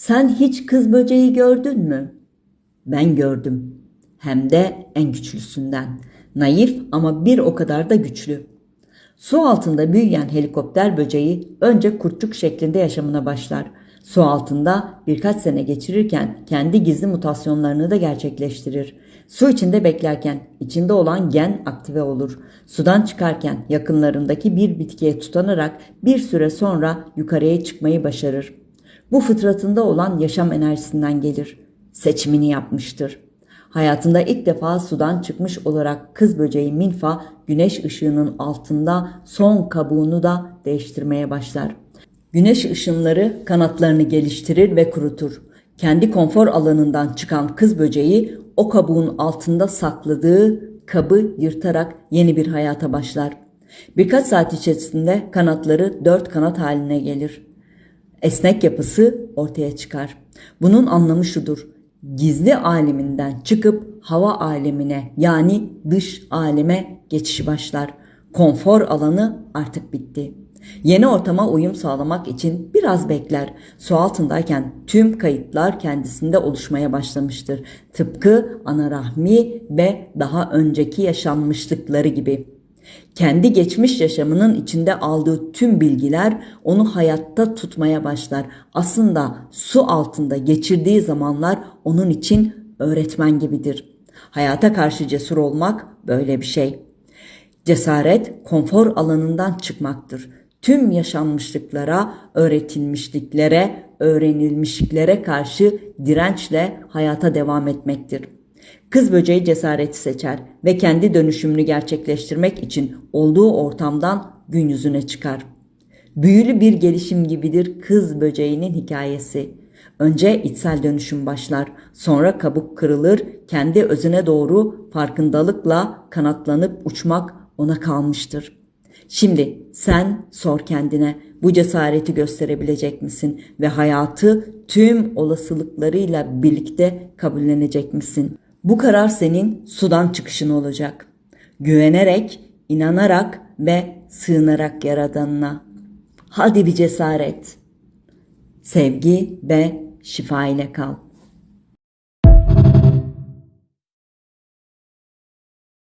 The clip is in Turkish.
Sen hiç kız böceği gördün mü? Ben gördüm. Hem de en güçlüsünden. Naif ama bir o kadar da güçlü. Su altında büyüyen helikopter böceği önce kurtçuk şeklinde yaşamına başlar. Su altında birkaç sene geçirirken kendi gizli mutasyonlarını da gerçekleştirir. Su içinde beklerken içinde olan gen aktive olur. Sudan çıkarken yakınlarındaki bir bitkiye tutanarak bir süre sonra yukarıya çıkmayı başarır. Bu fıtratında olan yaşam enerjisinden gelir. Seçimini yapmıştır. Hayatında ilk defa sudan çıkmış olarak kız böceği Milfa güneş ışığının altında son kabuğunu da değiştirmeye başlar. Güneş ışınları kanatlarını geliştirir ve kurutur. Kendi konfor alanından çıkan kız böceği o kabuğun altında sakladığı kabı yırtarak yeni bir hayata başlar. Birkaç saat içerisinde kanatları dört kanat haline gelir. Esnek yapısı ortaya çıkar. Bunun anlamı şudur. Gizli aleminden çıkıp hava alemine yani dış aleme geçiş başlar. Konfor alanı artık bitti. Yeni ortama uyum sağlamak için biraz bekler. Su altındayken tüm kayıtlar kendisinde oluşmaya başlamıştır. Tıpkı ana rahmi ve daha önceki yaşanmışlıkları gibi. Kendi geçmiş yaşamının içinde aldığı tüm bilgiler onu hayatta tutmaya başlar. Aslında su altında geçirdiği zamanlar onun için öğretmen gibidir. Hayata karşı cesur olmak böyle bir şey. Cesaret konfor alanından çıkmaktır. Tüm yaşanmışlıklara, öğretilmişliklere, öğrenilmişliklere karşı dirençle hayata devam etmektir. Kız böceği cesareti seçer ve kendi dönüşümünü gerçekleştirmek için olduğu ortamdan gün yüzüne çıkar. Büyülü bir gelişim gibidir kız böceğinin hikayesi. Önce içsel dönüşüm başlar, sonra kabuk kırılır, kendi özüne doğru farkındalıkla kanatlanıp uçmak ona kalmıştır. Şimdi sen sor kendine bu cesareti gösterebilecek misin ve hayatı tüm olasılıklarıyla birlikte kabullenecek misin? Bu karar senin sudan çıkışın olacak. Güvenerek, inanarak ve sığınarak yaradanına. Hadi bir cesaret. Sevgi ve şifa ile kal.